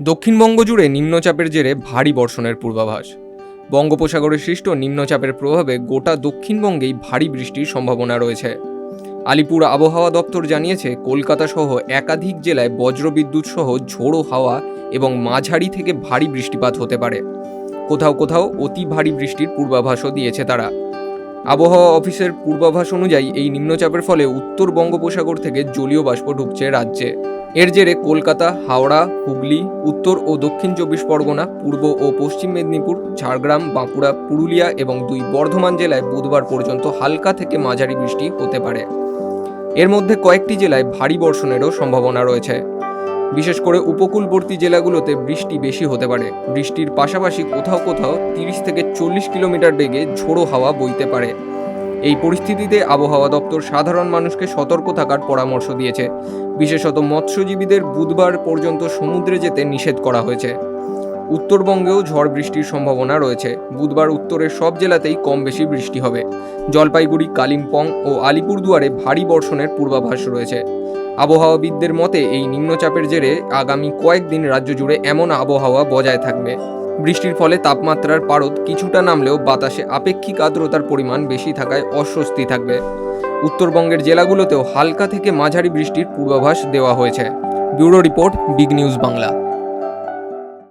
দক্ষিণবঙ্গ জুড়ে নিম্নচাপের জেরে ভারী বর্ষণের পূর্বাভাস। বঙ্গোপসাগরে সৃষ্ট নিম্নচাপের প্রভাবে গোটা দক্ষিণবঙ্গেই ভারী বৃষ্টির সম্ভাবনা রয়েছে। আলিপুর আবহাওয়া দপ্তর জানিয়েছে, কলকাতা সহ একাধিক জেলায় বজ্রবিদ্যুৎ সহ ঝোড়ো হাওয়া এবং মাঝারি থেকে ভারী বৃষ্টিপাত হতে পারে। কোথাও কোথাও অতি ভারী বৃষ্টির পূর্বাভাসও দিয়েছে তারা। আবহাওয়া অফিসের পূর্বাভাস অনুযায়ী এই নিম্নচাপের ফলে উত্তর বঙ্গোপসাগর থেকে জলীয় বাষ্প ঢুকছে রাজ্যে। এর জেরে কলকাতা, হাওড়া, হুগলি, উত্তর ও দক্ষিণ চব্বিশ পরগনা, পূর্ব ও পশ্চিম মেদিনীপুর, ঝাড়গ্রাম, বাঁকুড়া, পুরুলিয়া এবং দুই বর্ধমান জেলায় বুধবার পর্যন্ত হালকা থেকে মাঝারি বৃষ্টি হতে পারে। এর মধ্যে কয়েকটি জেলায় ভারী বর্ষণেরও সম্ভাবনা রয়েছে। বিশেষ করে উপকূলবর্তী জেলাগুলোতে বৃষ্টি বেশি হতে পারে। বৃষ্টির পাশাপাশি কোথাও কোথাও তিরিশ থেকে চল্লিশ কিলোমিটার বেগে ঝোড়ো হাওয়া বইতে পারে। এই পরিস্থিতিতে আবহাওয়া দপ্তর সাধারণ মানুষকে সতর্ক থাকার পরামর্শ দিয়েছে। বিশেষত মৎস্যজীবীদের বুধবার পর্যন্ত সমুদ্রে যেতে নিষেধ করা হয়েছে। উত্তরবঙ্গেও ঝড় বৃষ্টির সম্ভাবনা রয়েছে। বুধবার উত্তরের সব জেলাতেই কম বেশি বৃষ্টি হবে। জলপাইগুড়ি, কালিম্পং ও আলিপুরদুয়ারে ভারী বর্ষণের পূর্বাভাস রয়েছে। আবহাওয়াবিদদের মতে, এই নিম্নচাপের জেরে আগামী কয়েকদিন রাজ্য জুড়ে এমন আবহাওয়া বজায় থাকবে। বৃষ্টির ফলে তাপমাত্রার পারদ কিছুটা নামলেও বাতাসে আপেক্ষিক আর্দ্রতার পরিমাণ বেশি থাকায় অস্বস্তি থাকবে। উত্তরবঙ্গের জেলাগুলোতেও হালকা থেকে মাঝারি বৃষ্টির পূর্বাভাস দেওয়া হয়েছে। Bureau report big news Bangla.